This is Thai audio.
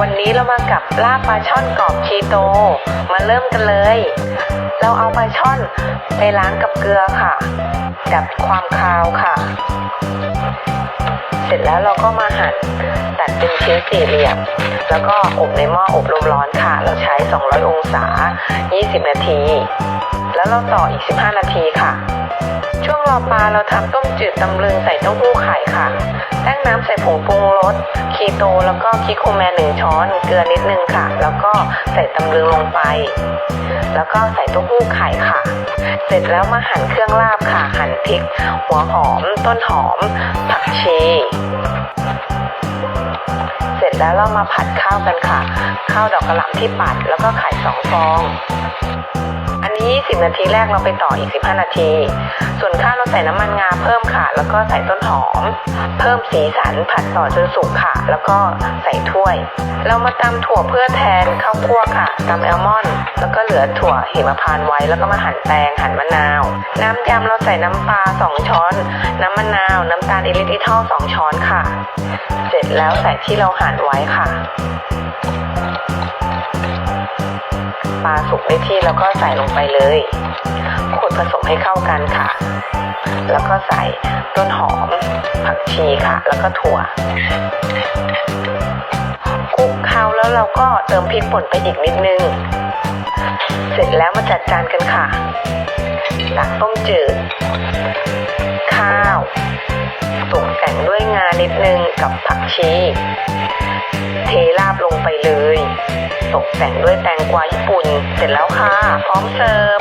วันนี้เรามากับลาบปลาช่อนกรอบคีโต มาเริ่มกันเลย เราเอาปลาช่อนไปล้างกับเกลือค่ะ ดับความคาวค่ะ เสร็จแล้วเราก็มาหั่นตัดเป็นชิ้นสี่เหลี่ยม แล้วก็อบในหม้ออบลมร้อนค่ะ เราใช้ 200 องศา 20 นาที แล้วเราต่ออีก 15 นาทีค่ะ ช่วงรอปลาเราทำต้มจืดตำลึงใส่เต้าหู้ไข่ค่ะแป้งน้ำใส่ผงปรุงรส คีโตแล้วก็คิโคแมนหนึ่งช้อน เกลือนิดนึงค่ะ แล้วก็ใส่ตำลึงลงไป แล้วก็ใส่เต้าหู้ไข่ค่ะ เสร็จแล้วมาหั่นเครื่องลาบค่ะ หั่นพริก หัวหอม ต้นหอม ผักชี เสร็จแล้วเรามาผัดข้าวกันค่ะ ข้าวดอกกระหล่ำที่ปัดแล้วก็ไข่สองฟอง 20 นาทีแรกเราไปต่ออีก 15 นาที ส่วนข้าวเราใส่น้ำมันงาเพิ่มค่ะ แล้วก็ใส่ต้นหอม เพิ่มสีสันผัดต่อจนสุกค่ะ แล้วก็ใส่ถ้วย เรามาตำถั่วเพื่อแทนข้าวคั่วค่ะตำแอลมอนด์แล้วก็เหลือถั่วเหมพานต์ไว้แล้วก็มาหั่นแตงหั่นมะนาว น้ำยำเราใส่น้ำปลา 2 ช้อน น้ำมะนาว น้ำตาลอิลิทิทอล2ช้อนค่ะ เสร็จแล้วใส่ที่เราหั่นไว้ค่ะ ปลาสุกได้ที่แล้วก็ใส่ลงไปเลยคนผสมให้เข้ากันค่ะ แล้วก็ใส่ต้นหอม ผักชีค่ะ แล้วก็ถั่วคลุกเคล้าแล้วเราก็เติมพริกป่นไปอีกนิดนึง เสร็จแล้วมาจัดจานกันค่ะตักต้มจืด ข้าวตกแต่งด้วยงานิดนึงกับผักชี เท ตกแต่งด้วยแตงกวาญี่ปุ่น เสร็จแล้วค่ะ พร้อมเสิร์ฟ